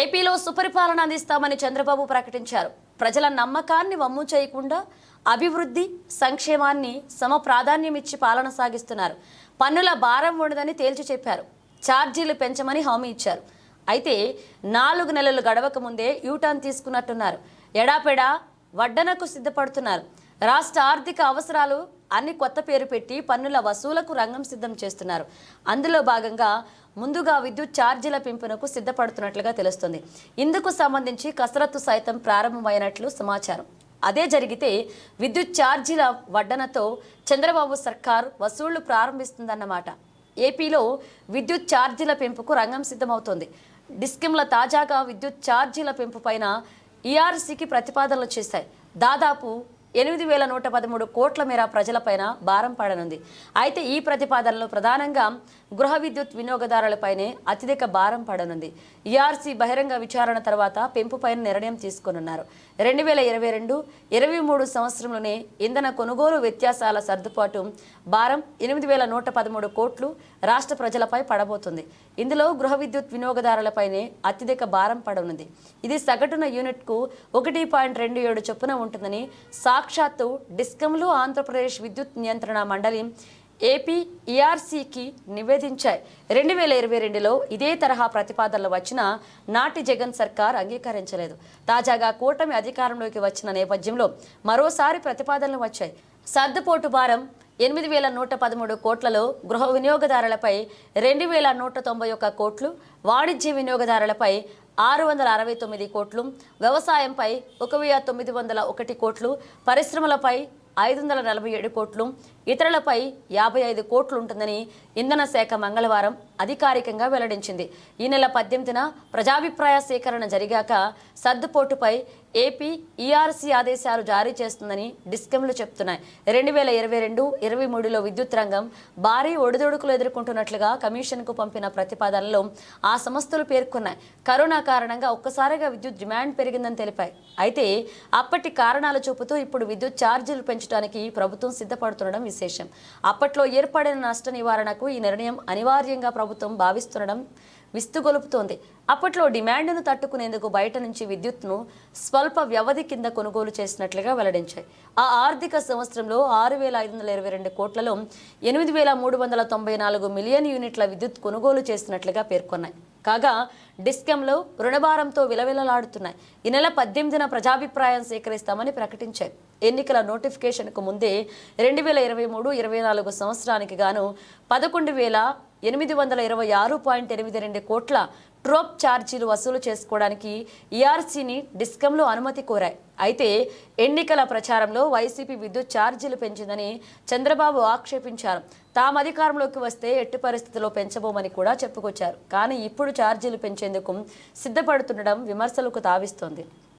ఏపీలో సుపరిపాలన అందిస్తామని చంద్రబాబు ప్రకటించారు. ప్రజల నమ్మకాన్ని వమ్ము చేయకుండా అభివృద్ధి సంక్షేమాన్ని సమ ప్రాధాన్యమిచ్చి పాలన సాగిస్తున్నారు. పన్నుల భారం ఉండదని తేల్చి చెప్పారు. ఛార్జీలు పెంచమని హామీ ఇచ్చారు. అయితే నాలుగు నెలలు గడవక ముందే యూటర్న్ తీసుకున్నట్టున్నారు. ఎడాపెడా వడ్డనకు సిద్ధపడుతున్నారు. రాష్ట్ర ఆర్థిక అవసరాలు అన్ని కొత్త పేరు పెట్టి పన్నుల వసూలకు రంగం సిద్ధం చేస్తున్నారు. అందులో భాగంగా ముందుగా విద్యుత్ ఛార్జీల పెంపునకు సిద్ధపడుతున్నట్లుగా తెలుస్తుంది. ఇందుకు సంబంధించి కసరత్తు సైతం ప్రారంభమైనట్లు సమాచారం. అదే జరిగితే విద్యుత్ ఛార్జీల వడ్డనతో చంద్రబాబు సర్కార్ వసూళ్ళు ప్రారంభిస్తుందన్నమాట. ఏపీలో విద్యుత్ ఛార్జీల పెంపుకు రంగం సిద్ధమవుతోంది. డిస్కిమ్ల తాజాగా విద్యుత్ ఛార్జీల పెంపు పైన ఈఆర్సీకి ప్రతిపాదనలు చేశాయి. దాదాపు ఎనిమిది వేల నూట పదమూడు కోట్ల మేర ప్రజలపైన భారం పడనుంది. అయితే ఈ ప్రతిపాదనలో ప్రధానంగా గృహ విద్యుత్ వినియోగదారులపైనే అత్యధిక భారం పడనుంది. ఈఆర్సీ బహిరంగ విచారణ తర్వాత పెంపుపైన నిర్ణయం తీసుకోనున్నారు. రెండు వేల ఇరవై రెండు ఇరవై మూడు సంవత్సరంలోనే ఇంధన కొనుగోలు వ్యత్యాసాల సర్దుబాటు భారం ఎనిమిది వేల నూట పదమూడు కోట్లు రాష్ట్ర ప్రజలపై పడబోతుంది. ఇందులో గృహ విద్యుత్ వినియోగదారులపైనే అత్యధిక భారం పడనుంది. ఇది సగటున యూనిట్కు ఒకటి పాయింట్ రెండు ఏడు చొప్పున ఉంటుందని సాక్షాత్తు డిస్కంలు ఆంధ్రప్రదేశ్ విద్యుత్ నియంత్రణ మండలి ఏపీ ఈఆర్సీకి నివేదించాయి. రెండు వేల ఇరవై రెండులో ఇదే తరహా ప్రతిపాదనలు వచ్చిన నాటి జగన్ సర్కార్ అంగీకరించలేదు. తాజాగా కూటమి అధికారంలోకి వచ్చిన నేపథ్యంలో మరోసారి ప్రతిపాదనలు వచ్చాయి. సర్దుపోటు భారం ఎనిమిది వేల నూట పదమూడు కోట్లలో గృహ వినియోగదారులపై రెండు వేల నూట తొంభై ఒక్క కోట్లు వాణిజ్య వినియోగదారులపై ఆరు వందల అరవై తొమ్మిది కోట్లు వ్యవసాయంపై ఒక వెయ్యి తొమ్మిది వందల ఒకటి కోట్లు పరిశ్రమలపై ఐదు వందల నలభై ఏడు కోట్లు ఇతరులపై యాభై ఐదు కోట్లు ఉంటుందని ఇంధన శాఖ మంగళవారం అధికారికంగా వెల్లడించింది. ఈ నెల పద్దెనిమిదిన ప్రజాభిప్రాయ సేకరణ జరిగాక సర్దుపోటుపై ఏపీ ఈఆర్సీ ఆదేశాలు జారీ చేస్తుందని డిస్కంలు చెప్తున్నాయి. రెండు వేల ఇరవై రెండు ఇరవై మూడులో విద్యుత్ రంగం భారీ ఒడిదొడుకులు ఎదుర్కొంటున్నట్లుగా కమిషన్కు పంపిన ప్రతిపాదనలో ఆ సంస్థలు పేర్కొన్నాయి. కరోనా కారణంగా ఒక్కసారిగా విద్యుత్ డిమాండ్ పెరిగిందని తెలిపాయి. అయితే అప్పటి కారణాలు చూపుతూ ఇప్పుడు విద్యుత్ ఛార్జీలు పెంచడానికి ప్రభుత్వం సిద్ధపడుతుండడం విశేషం. అప్పట్లో ఏర్పడిన నష్ట నివారణకు ఈ నిర్ణయం అనివార్యంగా ప్రభుత్వం భావిస్తుండడం విస్తుగొలుపుతోంది. అప్పట్లో డిమాండ్ను తట్టుకునేందుకు బయట నుంచి విద్యుత్ను స్వల్ప వ్యవధి కింద కొనుగోలు చేసినట్లుగా వెల్లడించాయి. ఆ ఆర్థిక సంవత్సరంలో ఆరు వేల ఐదు వందల ఇరవై రెండు కోట్లలో ఎనిమిది వేల మూడు వందల తొంభై నాలుగు మిలియన్ యూనిట్ల విద్యుత్ కొనుగోలు చేసినట్లుగా పేర్కొన్నాయి. కాగా డిస్కంలో రుణభారంతో విలవిలలాడుతున్నాయి. ఈ నెల పద్దెనిమిదిన ప్రజాభిప్రాయం సేకరిస్తామని ప్రకటించాయి. ఎన్నికల నోటిఫికేషన్కు ముందే రెండు వేల ఇరవై మూడు ఇరవై నాలుగు సంవత్సరానికి గాను పదకొండు వేల ఎనిమిది వందల ఇరవై ఆరు పాయింట్ ఎనిమిది రెండు కోట్ల ట్రోప్ ఛార్జీలు వసూలు చేసుకోవడానికి ఈఆర్సీని డిస్కంలో అనుమతి కోరాయి. అయితే ఎన్నికల ప్రచారంలో వైసీపీ విద్యుత్ ఛార్జీలు పెంచిందని చంద్రబాబు ఆక్షేపించారు. తాము అధికారంలోకి వస్తే ఎట్టి పరిస్థితుల్లో పెంచబోమని కూడా చెప్పుకొచ్చారు. కానీ ఇప్పుడు ఛార్జీలు పెంచేందుకు సిద్ధపడుతుండడం విమర్శలకు తావిస్తోంది.